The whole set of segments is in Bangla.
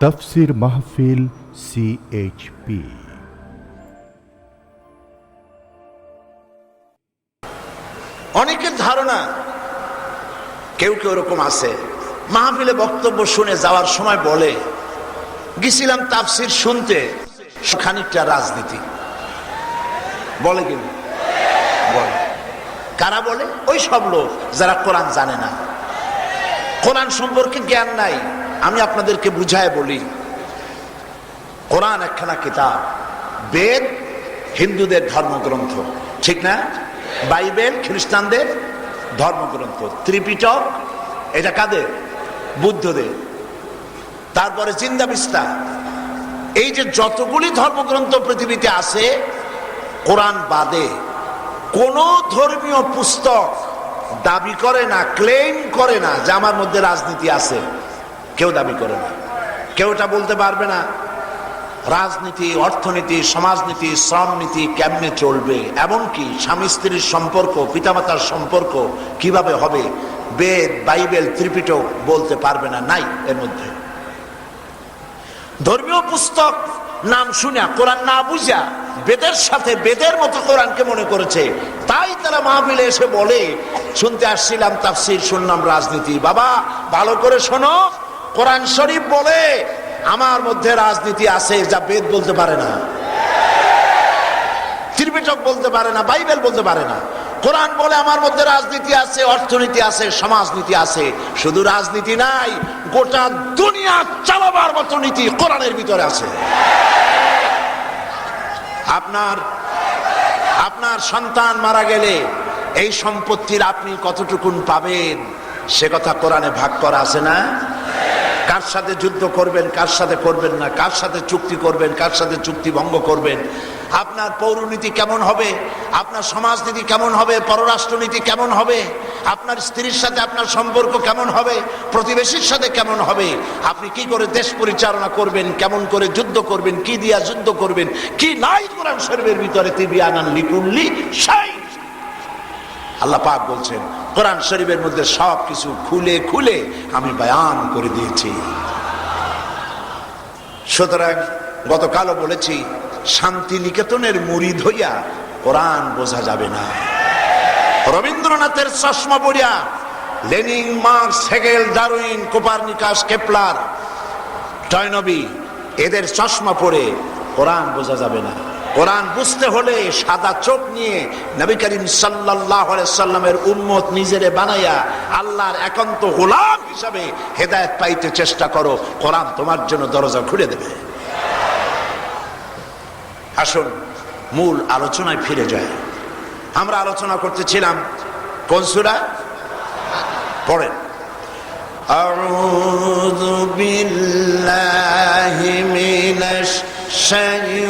তফসির মাহফিল সিএইচপি অনেকের ধারণা কেউ কেউ এরকম আছে। মাহফিলে বক্তব্য শুনে যাওয়ার সময় বলে, গেছিলাম তাফসির শুনতে, খানিকটা রাজনীতি। বলে কিন্তু বলে। কারা বলে? ওই সব লোক যারা কোরআন জানে না। কোরআন সম্পর্কে জ্ঞান নাই। আমি আপনাদেরকে বুঝায় বলি, কোরআন একখানা কিতাব, বেদ হিন্দুদের ধর্মগ্রন্থ, ঠিক না? বাইবেল খ্রিস্টানদের ধর্মগ্রন্থ, ত্রিপিটক, এটা কাদের? বুদ্ধদের। তারপরে চিন্তা বিস্তা। এই যে যতগুলি ধর্মগ্রন্থ পৃথিবীতে আছে, কোরআন বাদে কোন ধর্মীয় পুস্তক দাবি করে না ক্লেম করে না যে আমার মধ্যে রাজনীতি আছে। কেউ দাবি করে না। কেউ এটা বলতে পারবে না, রাজনীতি, অর্থনীতি, সমাজনীতি, শ্রমনীতি কেমনে চলবে, এমনকি স্বামী স্ত্রীর সম্পর্ক, পিতামাতার সম্পর্ক কীভাবে হবে, বেদ, বাইবেল, ত্রিপিটক বলতে পারবে না, নাই এর মধ্যে। ধর্মীয় পুস্তক নাম শুনে কোরআন না বুঝা বেদের সাথে বেদের মতো কোরআনকে মনে করেছে, তাই তারা মাহফিলে এসে বলে, শুনতে আসছিলাম তাফসির, শুনলাম রাজনীতি। বাবা, ভালো করে শোনো কোরআন শরীফ বলে, আমার মধ্যে রাজনীতি আছে যা বেদ বলতে পারে না। ত্রিপিটক বলতে পারে না, বাইবেল বলতে পারে না। কোরআন বলে, আমার মধ্যে রাজনীতি আছে, অর্থনীতি আছে, সমাজনীতি আছে। শুধু রাজনীতি নাই, গোটা দুনিয়া চালাবার মতো নীতি কোরআনের ভিতরে আছে। আপনার আপনার সন্তান মারা গেলে এই সম্পত্তির আপনি কতটুকুন পাবেন? সে কথা কোরআনে ভাগ করা আছে না? কার সাথে যুদ্ধ করবেন, কার সাথে করবেন না, কার সাথে চুক্তি করবেন, কার সাথে চুক্তি ভঙ্গ করবেন? আপনার পৌরনীতি কেমন হবে? আপনার সমাজনীতি কেমন হবে? পররাষ্ট্রনীতি কেমন হবে? আপনার স্ত্রীর সাথে আপনার সম্পর্ক কেমন হবে? প্রতিবেশীর সাথে কেমন হবে? আপনি কি করে দেশ পরিচালনা করবেন? কেমন করে যুদ্ধ করবেন? কি দিয়া যুদ্ধ করবেন? কি নাই কোরআন শরীফের ভিতরে? তিবি আনান লিকুল্লি সাই আল্লাহ পাক বলছেন কোরআন শরীফের মধ্যে সব কিছু খুলে খুলে আমি বয়ান করে দিয়েছি। সুতরাং গতকালও বলেছি শান্তি নিকেতনের মুড়িদ হইয়া কোরআন বোঝা যাবে না। রবীন্দ্রনাথের চশমা পড়িয়া Lenin Marx, Hegel, Darwin, Copernicus, Kepler, Toynbee, এদের চশমা পরে কোরআন বোঝা যাবে না। কোরআন বুঝতে হলে সাদা চোখ নিয়ে নবী করিম সাল্লাহ সাল্লামের উম্মত নিজেরে বানাইয়া আল্লাহর একান্ত গোলাম হিসাবে হেদায়ত পাইতে চেষ্টা করো কোরআন তোমার জন্য দরজা খুলে দেবে আসুন মূল আলোচনায় ফিরে যায় আমরা আলোচনা করতেছিলাম কোন সুরা পড়েন أعوذ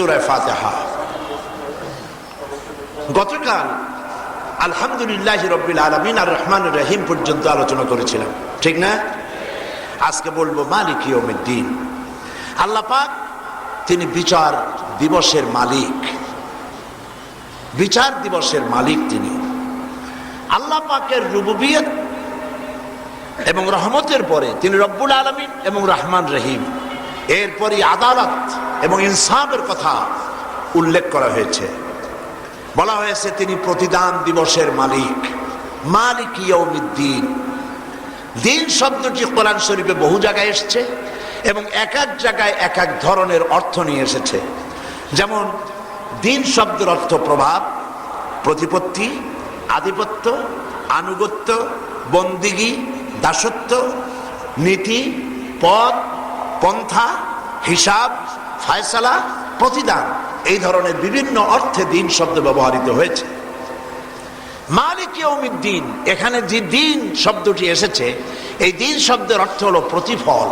সুরায় ফাতেহা। গতকাল আলহামদুলিল্লাহ রব্বিল আলমিন আর রহমান রহিম পর্যন্ত আলোচনা করেছিলাম। ঠিক না? আজকে বলব মালিক ইয়মিদ্দিন আল্লাহ পাক তিনি বিচার দিবসের মালিক। বিচার দিবসের মালিক তিনি। আল্লাহ পাকের রুবুবিয়ত এবং রহমতের পরে তিনি রব্বুল আলমিন এবং রহমান রহিম এরপরই আদালত এবং ইনসাফের কথা উল্লেখ করা হয়েছে। বলা হয়েছে, তিনি প্রতিদান দিবসের মালিক। মালিক ইয়ৌমিদ্দিন দিন শব্দটি কোরআন শরীফে বহু জায়গায় এসছে এবং এক এক জায়গায় এক এক ধরনের অর্থ নিয়ে এসেছে। যেমন, দিন শব্দের অর্থ প্রভাব, প্রতিপত্তি, আধিপত্য, আনুগত্য, বন্দিগি, দাসত্ব, নীতি পদ পন্থা, হিসাব, ফায়সালা, প্রতিদান, এই ধরনের বিভিন্ন অর্থে দিন শব্দ ব্যবহৃত হয়েছে। মালিক দিন এখানে যে দিন শব্দটি এসেছে, এই দিন শব্দের অর্থ হলো প্রতিফল।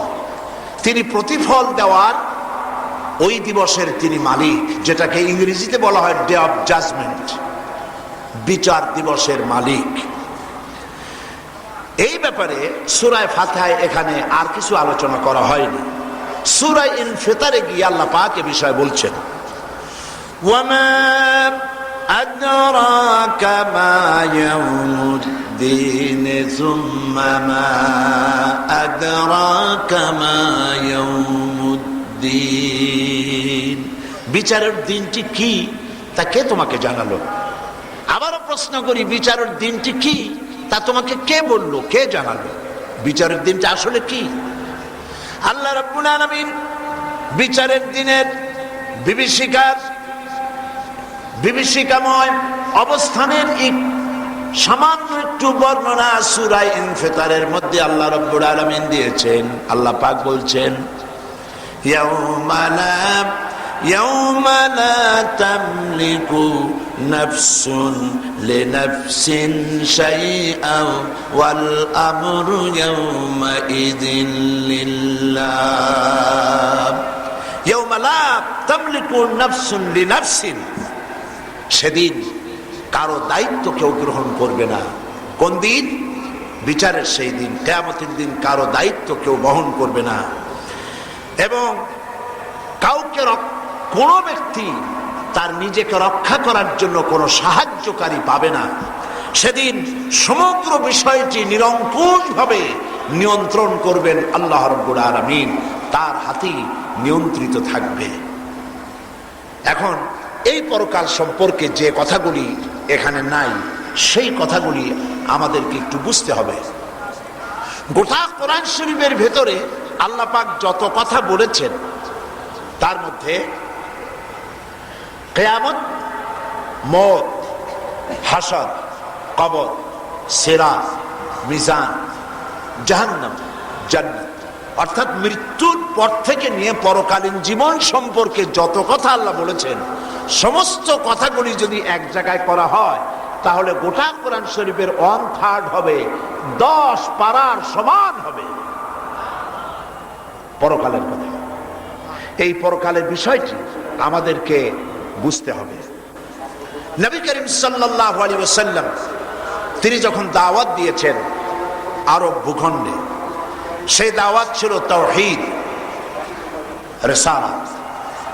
তিনি প্রতিফল দেওয়ার ওই দিবসের তিনি মালিক, যেটাকে ইংরেজিতে বলা হয় ডে অফ জাজমেন্ট, বিচার দিবসের মালিক। এই ব্যাপারে সুরায় ফাতায় এখানে আর কিছু আলোচনা করা হয়নি। সুরায় ইন ফেতারে গিয়ে আল্লাহ পাক এ বিষয়ে বলছেন وما أدراك ما يوم الدين ثم ما أدراك ما يوم الدين বিচারের দিনটি কি তা কে তোমাকে জানালো আবারও প্রশ্ন করি বিচারের দিনটি কি তা তোমাকে কে বললো কে জানালো বিচারের দিনটা আসলে কি আল্লাহ রাব্বুল আলামিন বিচারের দিনের বিভীষিকার বিভীষিকাময় অবস্থানের এক সামান্য একটু বর্ণনা সুরাই ইনফিতারের মধ্যে আল্লাহ রব্বুল আলামিন দিয়েছেন আল্লাহ পাক বলছেন يوم لا يوم لا تملك نفس لنفس شيئا والأمر يومئذ لله يوم لا تملك نفس لنفس সেদিন কারো দায়িত্ব কেউ গ্রহণ করবে না কোন দিন বিচারের সেই দিন কেয়ামতের দিন কারো দায়িত্ব কেউ বহন করবে না এবং কাউকে রক- কোনো ব্যক্তি তার নিজেকে রক্ষা করার জন্য কোনো সাহায্যকারী পাবে না। সেদিন সমগ্র বিষয়টি নিরঙ্কুশভাবে নিয়ন্ত্রণ করবেন আল্লাহ রব্বুল আলমিন। তার হাতেই নিয়ন্ত্রিত থাকবে। এখন এই পরকাল সম্পর্কে যে কথাগুলি এখানে নাই, সেই কথাগুলি আমাদেরকে একটু বুঝতে হবে। গোটা কোরআন শরীফের ভেতরে আল্লাহ পাক যত কথা বলেছেন, তার মধ্যে কেয়ামত মত হাসদ, কবর সেরা মিজান, জাহান্নাম, জান্নাত। অর্থাৎ মৃত্যুর পর থেকে নিয়ে পরকালীন জীবন সম্পর্কে যত কথা আল্লাহ বলেছেন, সমস্ত কথাগুলি যদি এক জায়গায় করা হয়, তাহলে গোটা কোরআন শরীফের ওয়ান থার্ড হবে, দশ পাড়ার সমান হবে। পরকালের কথা। এই পরকালের বিষয়টি আমাদেরকে বুঝতে হবে। নবী করিম সাল্লাহ আলী ওসাল্লাম তিনি যখন দাওয়াত দিয়েছেন আরব ভূখণ্ডে, সেই দাওয়াত ছিল তৌহিদ রেসালাত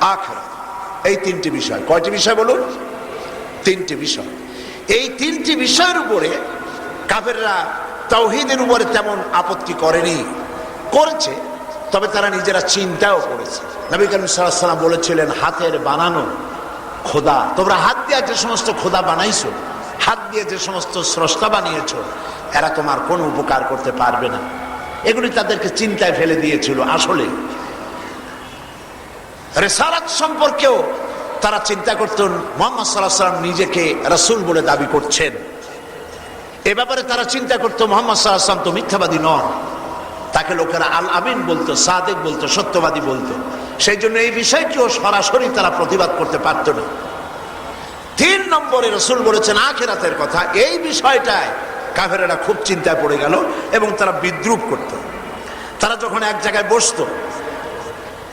আখরা এই তিনটি বিষয়। কয়টি বিষয় বলুন? তিনটি বিষয়। এই তিনটি বিষয়ের উপরে কাফেররা তৌহিদের উপরে তেমন আপত্তি করেনি। করেছে, তবে তারা নিজেরা চিন্তাও করেছে। নবী করিম সাল্লাম বলেছিলেন, হাতের বানানো খোদা, তোমরা হাত দিয়ে যে সমস্ত খোদা বানাইছো, হাত দিয়ে যে সমস্ত স্রষ্টা বানিয়েছো, এরা তোমার কোনো উপকার করতে পারবে না। এগুলি তাদেরকে চিন্তায় ফেলে দিয়েছিল আসলে। রেসারাত সম্পর্কেও তারা চিন্তা করতেন মোহাম্মদ সাল্লাহ সাল্লাম নিজেকে রাসুল বলে দাবি করছেন। এ ব্যাপারে তারা চিন্তা করতো, মোহাম্মদ সাল্লাহ সাল্লাম তো মিথ্যাবাদী নন। তাকে লোকেরা আল আমিন বলতো, সাদেক বলতো, সত্যবাদী বলতো। সেই জন্য এই বিষয়টিও সরাসরি তারা প্রতিবাদ করতে পারতো না। তিন নম্বরে রসুল বলেছেন আখেরাতের কথা। এই বিষয়টায় কাফেরেরা খুব চিন্তায় পড়ে গেল এবং তারা বিদ্রুপ করত। তারা যখন এক জায়গায় বসত,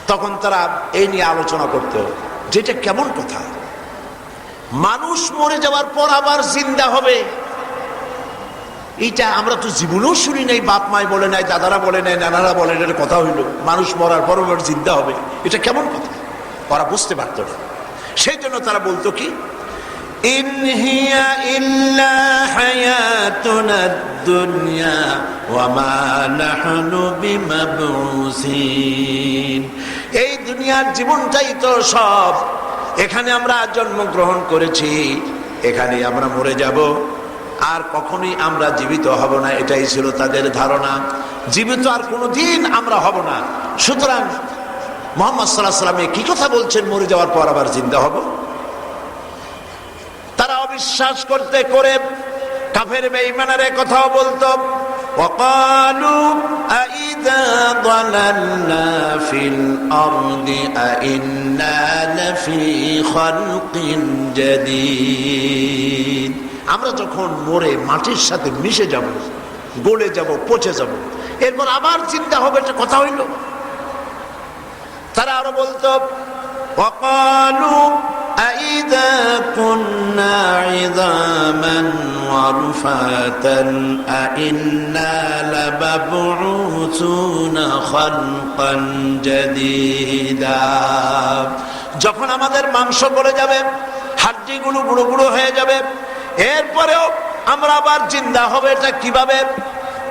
তখন তারা এই নিয়ে আলোচনা করত যেটা কেমন কথা। মানুষ মরে যাওয়ার পর আবার জিন্দা হবে। এইটা আমরা তো জীবনেও শুনি নাই, বাপ মাই বলে নাই, দাদারা বলে নাই, নানারা বলে নাই কথা হইল। মানুষ মরার পর ওর জিন্দা হবে। এটা কেমন কথা? ওরা বুঝতে পারত না। সেই জন্য তারা বলতো কি এই দুনিয়ার জীবনটাই তো সব। এখানে আমরা জন্মগ্রহণ করেছি এখানে আমরা মরে যাব। আর কখনোই আমরা জীবিত হব না এটাই ছিল তাদের ধারণা জীবিত আর কোনোদিন আমরা হব না সুতরাং মোহাম্মদ সাল্লাহ সাল্লামে কি কথা বলছেন মরে যাওয়ার পর আবার জিন্দা হব তারা অবিশ্বাস করতে করে কাফের বেঈমানের কথাও বলতো وقالوا أئذا ضللنا في الأرض أئنا لفي خلق جديد আমরা যখন মরে মাটির সাথে মিশে যাব গলে যাব পচে যাব এরপর আবার চিন্তা হবে এটা কথা হইল তারা আরো বলতো وقالوا أئذا كنا عظاما ورفاتا أئنا لمبعوثون خلقا جديدا যখন আমাদের মাংস গলে যাবে হাড্ডিগুলো গুঁড়ো গুঁড়ো হয়ে যাবে এরপরেও আমরা আবার জিন্দা হবে, এটা কীভাবে?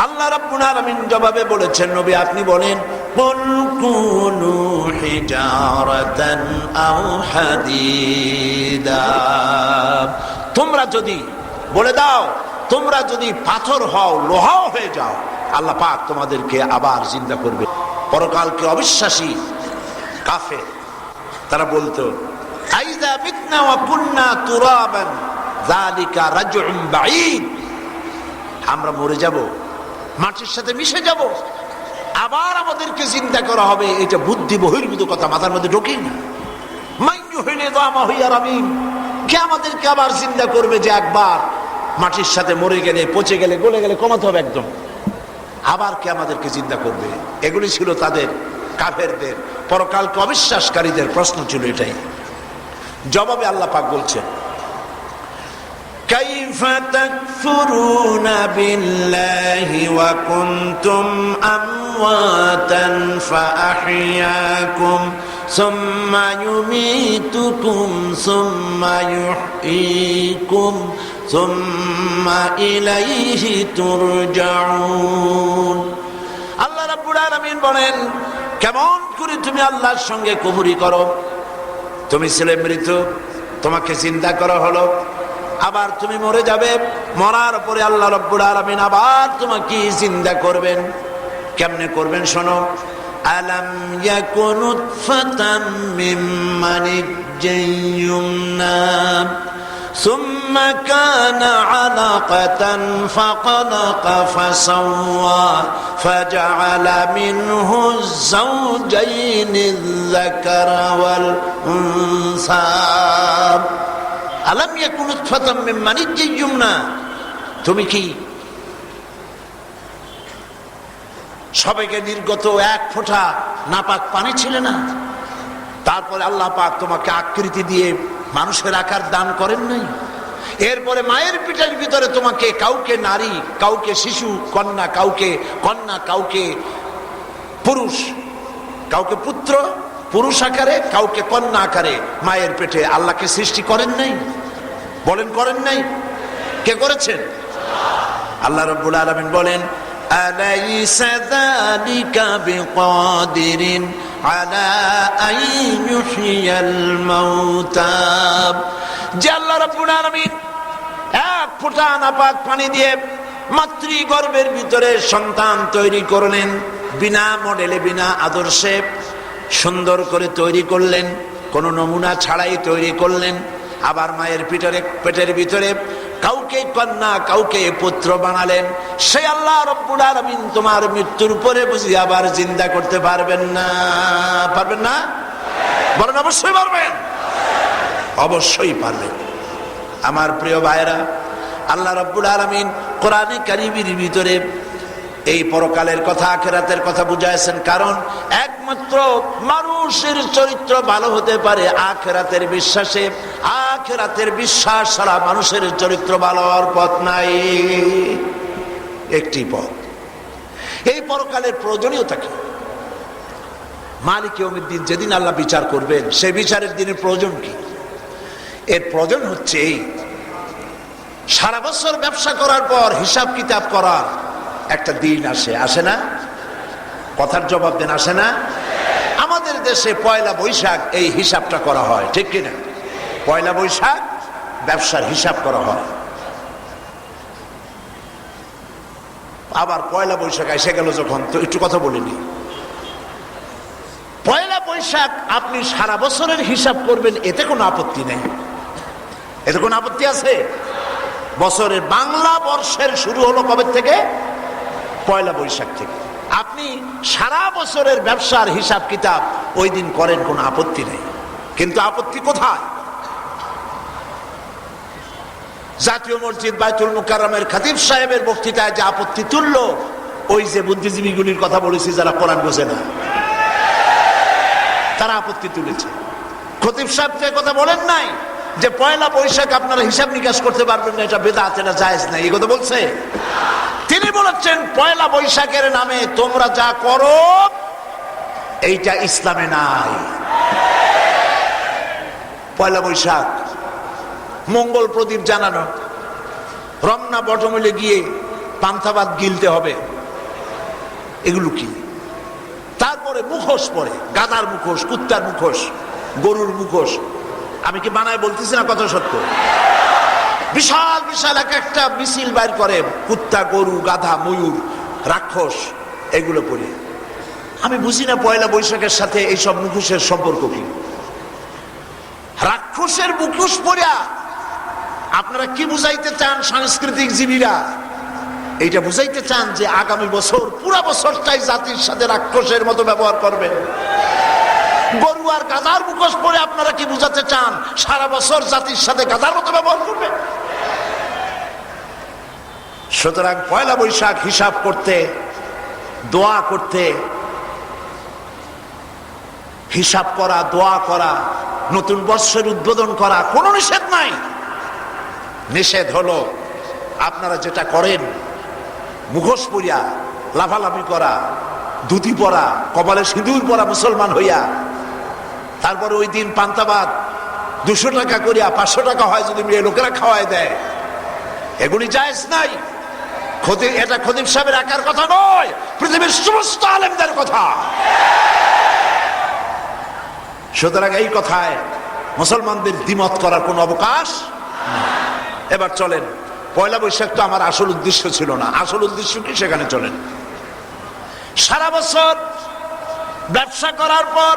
আল্লাহ রাব্বুল আলামিন জবাবে বলেছেন, নবী আপনি বলেন, কুল কুনু হিজারাতান আও হাদিদা। তোমরা যদি বলে দাও, তোমরা যদি পাথর হও, লোহাও হয়ে যাও, আল্লাহ পাক তোমাদেরকে আবার জিন্দা করবে। পরকালকে অবিশ্বাসী কাফের, তারা বলতো আইদা মিতনা ওয়া কুন্না তুরাবান। যালিকা রাজউম আমরা মরে যাব, মাটির সাথে মিশে যাব, আবার আমাদেরকে চিন্তা করা হবে, এটা বুদ্ধি বহির্ভূত কথা, মাথার মধ্যে ঢোকেই না। হইলে দামা হইয়া রামিন কে আমাদেরকে আবার চিন্তা করবে যে একবার মাটির সাথে মরে গেলে, পচে গেলে, গলে গেলে কমাতে হবে একদম। আবার কে আমাদেরকে চিন্তা করবে? এগুলি ছিল তাদের, কাফেরদের, পরকালকে অবিশ্বাসকারীদের প্রশ্ন ছিল এটাই। জবাবে আল্লাহ পাক বলছেন كيف تكفرون بالله وكنتم أمواتا فأحياكم ثم يميتكم ثم يحييكم ثم إليه ترجعون আল্লাহ রাব্বুল আলামিন বলেন কেমন করে তুমি আল্লাহর সঙ্গে কুফরি করো তুমি ছিলে মৃত তোমাকে চিন্তা করা হলো আবার তুমি মরে যাবে মরার পরে আল্লাহ রব্বুল আলামিন আবার তোমাকে চিন্তা করবেন কেমনে করবেন শোনো ألم يكن نطفة من مني يمنى ثم كان علقة فقلق فسوى فجعل منه الزوجين الذكر والأنثى আলাম ইয়াকুন উৎফাতাম মিন মানিজ্জিন ইয়ুমনা তুমি কি সবাইকে নির্গত এক ফোঁটা নাপাক পানি ছিলে না? তারপরে আল্লাহ পাক তোমাকে আকৃতি দিয়ে মানুষের আকার দান করেন নাই। এরপরে মায়ের পিঠের ভিতরে তোমাকে কাউকে নারী, কাউকে শিশু, কন্যা, কাউকে কন্যা, কাউকে পুরুষ, কাউকে পুত্র, পুরুষ আকারে, কাউকে কন্যা আকারে মায়ের পেটে আল্লাহকে সৃষ্টি করেন নাই। বলেন, করেন নাই? কে করেছেন? আল্লাহ রব্বুল আলমিন বলেন যে আল্লাহ রব্বুল আলমিন এক ফোঁটা পানি দিয়ে মাতৃগর্ভের ভিতরে সন্তান তৈরি করলেন, বিনা মডেলে, বিনা আদর্শে সুন্দর করে তৈরি করলেন, কোনো নমুনা ছাড়াই তৈরি করলেন আবার মায়ের পিঠের পেটের ভিতরে কাউকে কন্যা, কাউকে পুত্র বানালেন। সে আল্লাহ রব্বুল আলামিন তোমার মৃত্যুর পরে বুঝি আবার চিন্তা করতে পারবেন না। পারবেন না? বলেন, অবশ্যই পারবেন। অবশ্যই পারবেন। আমার প্রিয় ভাইরা আল্লাহ রব্বুল আলমিন কোরআনে কারিবির ভিতরে এই পরকালের কথা, আখেরাতের কথা বুঝাইছেন কারণ একমাত্র মানুষের চরিত্র ভালো হতে পারে আখেরাতের বিশ্বাসে। আখেরাতের বিশ্বাস ছাড়া মানুষের চরিত্র ভালো হওয়ার পথ নাই। একটি পথ। এই পরকালের প্রয়োজনীয়তা কি? মালিক দিন যেদিন আল্লাহ বিচার করবেন সে বিচারের দিনের প্রয়োজন কি? এর প্রয়োজন হচ্ছে এই, সারা বছর ব্যবসা করার পর হিসাব কিতাব করার একটা দিন আসে আসে না? কথার জবাব দেন, আসে না? আমাদের দেশে পয়লা বৈশাখ এই হিসাবটা করা হয়, ঠিক কিনা পয়লা বৈশাখ ব্যবসার হিসাব করা হয়। আবার পয়লা বৈশাখ এসে গেল যখন, তো একটু কথা বলিনি পয়লা বৈশাখ আপনি সারা বছরের হিসাব করবেন, এতে কোনো আপত্তি নেই। এতে কোনো আপত্তি আছে? বছরের বাংলা বর্ষের শুরু হলো কবে থেকে? পয়লা বৈশাখ থেকে। আপনি সারা বছরের ব্যবসার হিসাব কিতাব ওই দিন করেন, কোনো আপত্তি নেই। কিন্তু আপত্তি কোথায়? জাতীয় মসজিদ বাইতুল মুকাররমের খাতিব সাহেবের বক্তৃতায় যে আপত্তি তুলল, ওই যে বুদ্ধিজীবীগুলির কথা বলেছি, যারা কোরআন বোঝে না। তারা আপত্তি তুলেছে। খতিব সাহেব তো কথা বলেন নাই যে পয়লা বৈশাখ আপনারা হিসাব নিকাশ করতে পারবেন না, এটা বেদা আছে না জায়েজ নাই। এই কথা বলছে? তিনি বলেছেন, পয়লা বৈশাখের নামে তোমরা যা করো, এইটা ইসলামে নাই। পয়লা বৈশাখ, মঙ্গল প্রদীপ জানানো, রমনা বটমূলে গিয়ে পান্থাবাদ গিলতে হবে। এগুলো কি? তারপরে মুখোশ পরে, গাদার মুখোশ, কুত্তার মুখোশ, গরুর মুখোশ। আমি কি বানায় বলতেছি না কথা সত্য? বিশাল বিশাল এক একটা মিছিল বাইর করে, কুত্তা, গরু, গাধা, ময়ূর, রাক্ষস, এগুলো পরে আমি বুঝি না পয়লা বৈশাখের সাথে এইসব মুখোশের সম্পর্ক কি। রাক্ষসের মুখোশ পরিয়া আপনারা কি বুঝাইতে চান সাংস্কৃতিক জীবীরা? এইটা বুঝাইতে চান যে আগামী বছর, পুরা বছরটাই জাতির সাথে রাক্ষসের মতো ব্যবহার করবেন। গরু আর গাধার মুখোশ পরে আপনারা কি বুঝাতে চান? সারা বছর জাতির সাথে গাধার মতো ব্যবহার করবেন? সুতরাং পয়লা বৈশাখ হিসাব করতে, দোয়া করতে, হিসাব করা, দোয়া করা, নতুন বর্ষের উদ্বোধন করা কোনো নিষেধ নাই। নিষেধ হলো আপনারা যেটা করেন, মুখোশ পরিয়া, লাফালাফি করা, ধুতি পরা, কপালে সিঁদুর পরা মুসলমান হইয়া, তারপরে ওই দিন পান্তাবাদ, দুশো টাকা করিয়া, পাঁচশো টাকা হয় যদি মেয়ে লোকেরা খাওয়ায় দেয়। এগুলি জায়েজ নাই। খতি এটা খতিব সাহেবের একার কথা নয়, পৃথিবীর সমস্ত আলেমদের কথা। সুতরাং এই কথায় মুসলমানদের দ্বিমত করার কোনো অবকাশ এবার চলেন, পয়লা বৈশাখ তো আমার আসল উদ্দেশ্য ছিল না। আসল উদ্দেশ্য কি? সেখানে চলেন। সারা বছর ব্যবসা করার পর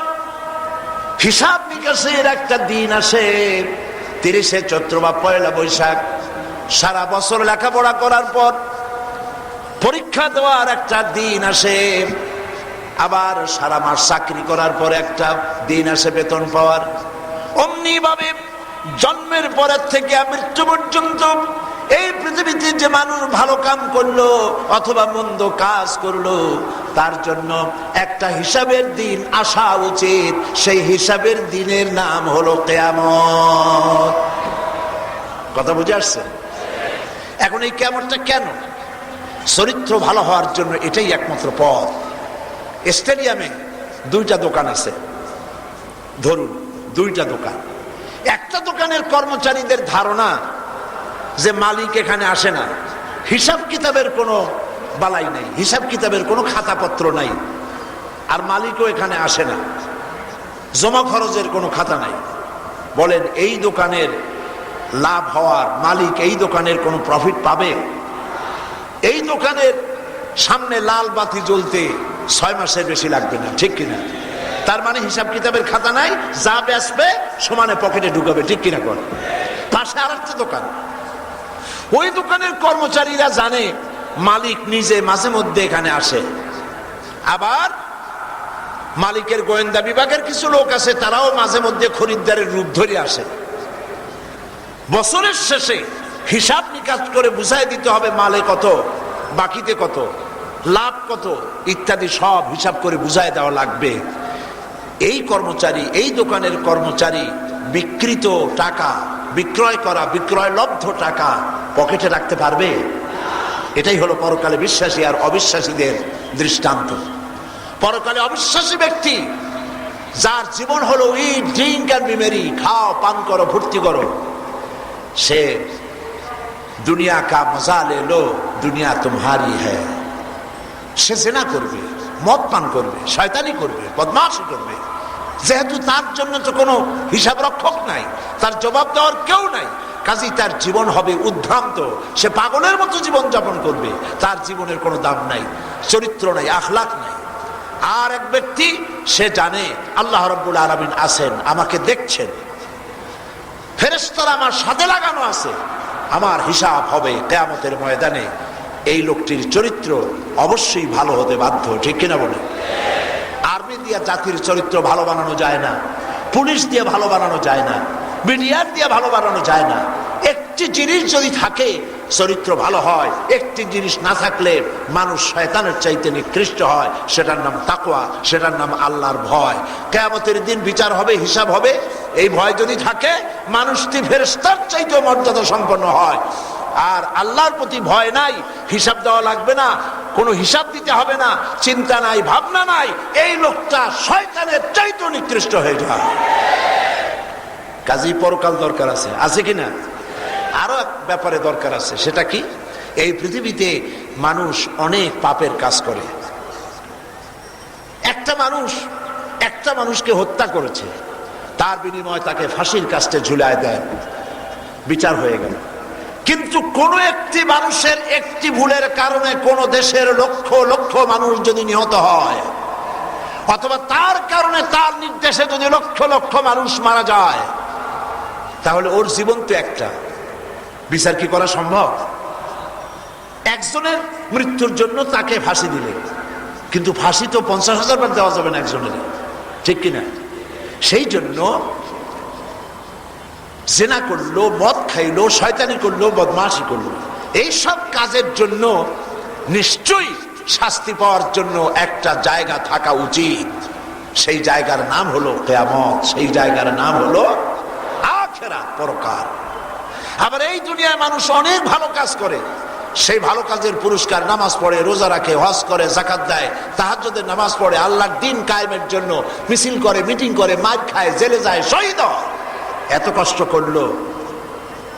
হিসাব নিকাশের একটা দিন আসে, তিরিশে চৈত্র বা পয়লা বৈশাখ। সারা বছর লেখাপড়া করার পর পরীক্ষা দেওয়ার একটা দিন আসে। আবার সারা মাস চাকরি করার পর একটা দিন আসে বেতন পাওয়ার। অমনি ভাবে জন্মের পরের থেকে মৃত্যু পর্যন্ত এই পৃথিবীতে যে মানুষ ভালো কাম করল অথবা মন্দ কাজ করল, তার জন্য একটা হিসাবের দিন আসা উচিত। সেই হিসাবের দিনের নাম হলো কেয়ামত। কথা বুঝে আসছে এখন এই কেমনটা কেন? চরিত্র ভালো হওয়ার জন্য এটাই একমাত্র পথ। স্টেডিয়ামে দুইটা দোকান আছে। ধরুন, দুইটা দোকান। একটা দোকানের কর্মচারীদের ধারণা যে মালিক এখানে আসে না। হিসাব কিতাবের কোনো বালাই নেই, হিসাব কিতাবের কোনো খাতাপত্র নাই। আর মালিকও এখানে আসে না। জমা খরচের কোনো খাতা নাই। বলেন, এই দোকানের লাভ হওয়ার মালিক এই দোকানের কোনো প্রফিট পাবে? এই দোকানের সামনে লাল বাতি জ্বলতে ছয় মাসের বেশি লাগবে না, ঠিক কিনা? তার মানে হিসাব কিতাবের খাতা নাই, যা বেচবে সমানে পকেটে ঢুকাবে, ঠিক কিনা কর পাশে আর একটা দোকান। ওই দোকানের কর্মচারীরা জানে, মালিক নিজে মাঝে মধ্যে এখানে আসে। আবার মালিকের গোয়েন্দা বিভাগের কিছু লোক আছে, তারাও মাঝে মধ্যে খরিদ্দারের রূপ ধরে আসে। বছরের শেষে হিসাব নিকাশ করে বুঝাই দিতে হবে মালে কত, বাকিতে কত, লাভ কত, ইত্যাদি সব হিসাব করে বুঝাই দেওয়া লাগবে। এই কর্মচারী, এই দোকানের কর্মচারী, বিকৃত টাকা, বিক্রয় করা, বিক্রয় লব্ধ টাকা পকেটে রাখতে পারবে? এটাই হলো পরকালে বিশ্বাসী আর অবিশ্বাসীদের দৃষ্টান্ত। পরকালে অবিশ্বাসী ব্যক্তি, যার জীবন হলো ই ড্রিঙ্ক অ্যান্ড বিমেরি খাও, পান করো ভর্তি করো, সে দুনিয়া কা মজা লে লো দুনিয়া তোমারি হ্যাঁ সে জেনা করবে মদ পান করবে, শয়তানি করবে, বদমাশি করবে। যেহেতু তার জন্য তো কোনো হিসাব রক্ষক নাই, তার জবাব দেওয়ার কেউ নাই কাজী তার জীবন হবে উদ্ভ্রান্ত। সে পাগলের মতো জীবন যাপন করবে, তার জীবনের কোনো দাম নাই, চরিত্র নাই আখলাক নাই। আর এক ব্যক্তি, সে জানে, আল্লাহ রব্বুল আলমিন আছেন, আমাকে দেখছেন। ফেরেস্তারা আমার সাথে লাগানো আছে। আমার হিসাব হবে কেয়ামতের ময়দানে এই লোকটির চরিত্র অবশ্যই ভালো হতে বাধ্য, ঠিক কিনা বলে? আর্মি দিয়ে জাতির চরিত্র ভালো বানানো যায় না, পুলিশ দিয়ে ভালো বানানো যায় না, মিডিয়ার দিয়ে ভালো বানানো যায় না একটি জিনিস যদি থাকে, চরিত্র ভালো হয়, একটি জিনিস না থাকলে মানুষ শয়তানের চাইতে নিকৃষ্ট হয়, সেটার নাম তাকওয়া, সেটার নাম আল্লাহর ভয়। কেয়ামতের দিন বিচার হবে, হিসাব হবে। এই ভয় যদি থাকে, মানুষটি ফেরেস্তার চাইতেও মর্যাদা সম্পন্ন হয়। আর আল্লাহর প্রতি ভয় নাই, হিসাব দেওয়া লাগবে না, কোনো হিসাব দিতে হবে না, চিন্তা নাই, ভাবনা নাই, এই লোকটা শয়তানের চাইতে নিকৃষ্ট হয়ে যায়। কাজী পরকাল দরকার আছে আছে কি আরও এক ব্যাপারে দরকার আছে, সেটা কি? এই পৃথিবীতে মানুষ অনেক পাপের কাজ করে। একটা মানুষ, একটা মানুষকে হত্যা করেছে, তার বিনিময়ে তাকে ফাঁসির কাস্টে ঝুলায় দেয়। বিচার হয়ে গেল। কিন্তু কোন একটি মানুষের একটি ভুলের কারণে কোন দেশের লক্ষ লক্ষ মানুষ যদি নিহত হয়, অথবা তার কারণে তার নির্দেশে যদি লক্ষ লক্ষ মানুষ মারা যায়, তাহলে ওর জীবন তো একটা। বিচার কি করা সম্ভব? একজনের মৃত্যুর জন্য তাকে ফাঁসি দিলে। কিন্তু ফাঁসি তো পঞ্চাশ হাজার বার দেওয়া যাবে না একজনের। ঠিক কিনা? সেই জন্য জেনা করল, মদ খাইলো, শয়তানি করল, বদমাশি করল। এইসব কাজের জন্য নিশ্চয়ই শাস্তি পাওয়ার জন্য একটা জায়গা থাকা উচিত। সেই জায়গার নাম হলো কেয়ামত, সেই জায়গার নাম হলো আখেরা পরকার। আবার এই দুনিয়ায় মানুষ অনেক ভালো কাজ করে। সেই ভালো কাজের পুরস্কার নামাজ পড়ে, রোজা রাখে, হজ করে জাকাত দেয়, তাহাজ্জুদের নামাজ পড়ে, আল্লাহর দিন কায়েমের জন্য মিছিল করে, মিটিং করে, মার খায়, জেলে যায়, শহীদ। এত কষ্ট করল,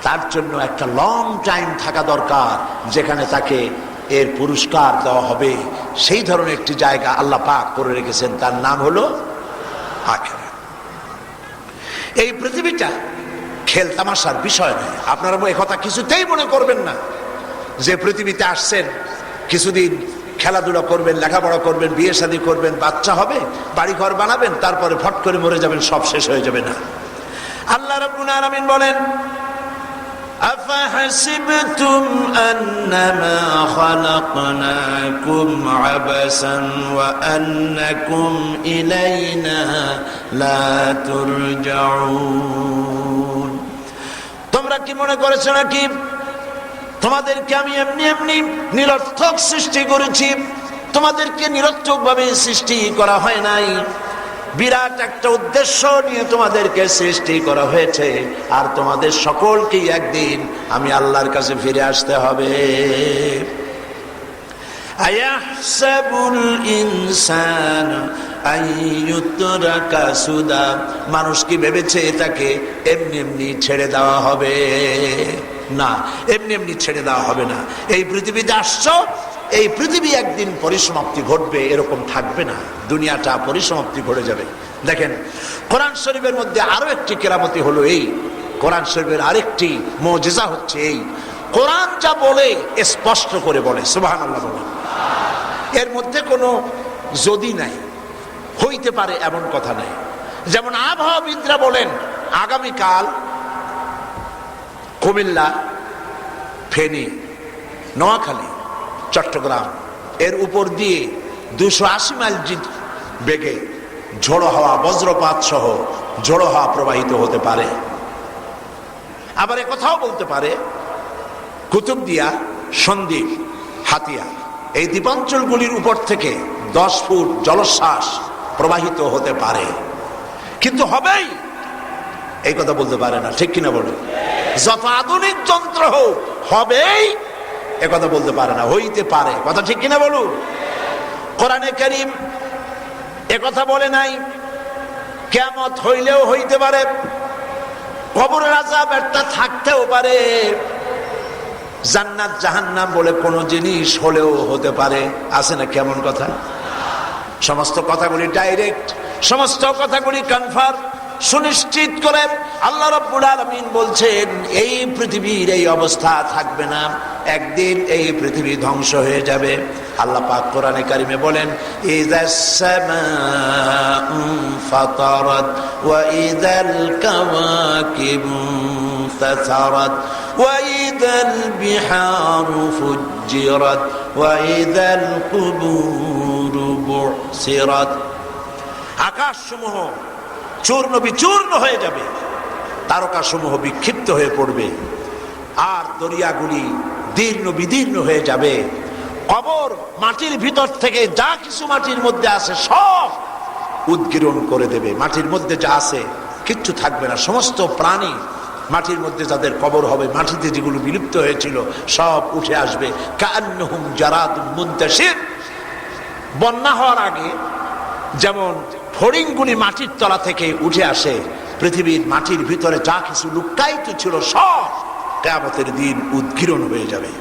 তার জন্য একটা লং টাইম থাকা দরকার, যেখানে তাকে এর পুরস্কার দেওয়া হবে। সেই ধরনের একটি জায়গা আল্লাহ পাক করে রেখেছেন, তার নাম হলো আখেরা এই পৃথিবীটা খেল তামাশার বিষয় নয় আপনারা কথা কিছুতেই মনে করবেন না যে পৃথিবীতে আসছেন কিছুদিন খেলাধুলা করবেন লেখাপড়া করবেন বিয়ে শাদী করবেন বাচ্চা হবে বাড়ি ঘর বানাবেন তারপরে ফট করে মরে যাবেন সব শেষ হয়ে যাবে না আল্লাহ রাব্বুল আলামিন বলেন أفحسبتم أنما خلقناكم عبثا وأنكم إلينا لا ترجعون তোমরা কি মনে করেছে নাকি? তোমাদেরকে আমি এমনি এমনি নিরর্থক সৃষ্টি করেছি। তোমাদেরকে নিরর্থক ভাবে সৃষ্টি করা হয় নাই। বিরাট একটা উদ্দেশ্য নিয়ে তোমাদেরকে সৃষ্টি করা হয়েছে। আর তোমাদের সকলকেই একদিন আমি আল্লাহর কাছে ফিরে আসতে হবে। আয়াহসাবুল ইনসান মানুষ কি ভেবেছে এটাকে এমনি এমনি ছেড়ে দেওয়া হবে? না, এমনি এমনি ছেড়ে দেওয়া হবে না। এই পৃথিবীতে আসছ, এই পৃথিবী একদিন পরিসমাপ্তি ঘটবে, এরকম থাকবে না। দুনিয়াটা পরিসমাপ্তি ঘটে যাবে। দেখেন, কোরআন শরীফের মধ্যে আরও একটি কেরামতি হলো এই। কোরআন শরীফের আরেকটি মজেজা হচ্ছে এই। কোরআন যা বলে স্পষ্ট করে বলে। সুবাহ আল্লাহ বলে এর মধ্যে কোনো যদি নাই, হইতে পারে এমন কথা নাই। যেমন আবহাওয়াবিদরা বলেন, আগামীকাল কুমিল্লা, ফেনী, নোয়াখালী, চট্টগ্রাম, এর উপর দিয়ে দুশো আশি মাইল বেগে ঝোড়ো হাওয়া, বজ্রপাত সহ ঝোড়ো হাওয়া প্রবাহিত হতে পারে। আবার কথাও বলতে পারে, কুতুবদিয়া, সন্দ্বীপ, হাতিয়া এই দ্বীপাঞ্চলগুলির উপর থেকে দশ ফুট জলশ্বাস প্রবাহিত হতে পারে। কিন্তু হবেই? এই কথা বলতে পারে না, ঠিক কিনা বলে যত আধুনিক যন্ত্র হোক, হবেই? এ কথা বলতে পারে না, হইতে পারে। কথা ঠিক কিনা বলুন? কোরআনে করিম এ কথা বলে নাই কেমত হইলেও হইতে পারে কবরের আজাব একটা থাকতেও পারে। জান্নাত জাহান্নাম বলে কোনো জিনিস হলেও হতে পারে। আছে না কেমন কথা? সমস্ত কথাগুলি ডাইরেক্ট সমস্ত কথাগুলি কনফার্ম সুনিশ্চিত করে আল্লাহ রব্বুল আলমিন বলছেন, এই পৃথিবীর এই অবস্থা থাকবে না। একদিন এই পৃথিবী ধ্বংস হয়ে যাবে। আল্লাহ পাক কোরআনে কারিমে বলেন ফাতারাত ওয়া ইযাল কাওয়াকিবু। انتثرت وإذا البحار فجرت وإذا القبور بعثرت আকাশ সমূহ চূর্ণ বিচূর্ণ হয়ে যাবে তারকা সমূহ বিক্ষিপ্ত হয়ে পড়বে আর দরিয়াগুলি দীর্ণ বিদীর্ণ হয়ে যাবে কবর মাটির ভিতর থেকে যা কিছু মাটির মধ্যে আছে সব উদ্গীরণ করে দেবে মাটির মধ্যে যা আছে কিচ্ছু থাকবে না সমস্ত প্রাণী মাটির মধ্যে যাদের কবর হবে, মাটিতে যেগুলো বিলুপ্ত হয়েছিল, সব উঠে আসবে। জারাদ বন্যা হওয়ার আগে যেমন ফড়িংগুলি মাটির তলা থেকে উঠে আসে, পৃথিবীর মাটির ভিতরে যা কিছু লুকায়িত ছিল সব কেয়ামতের দিন উদ্গীরণ হয়ে যাবে।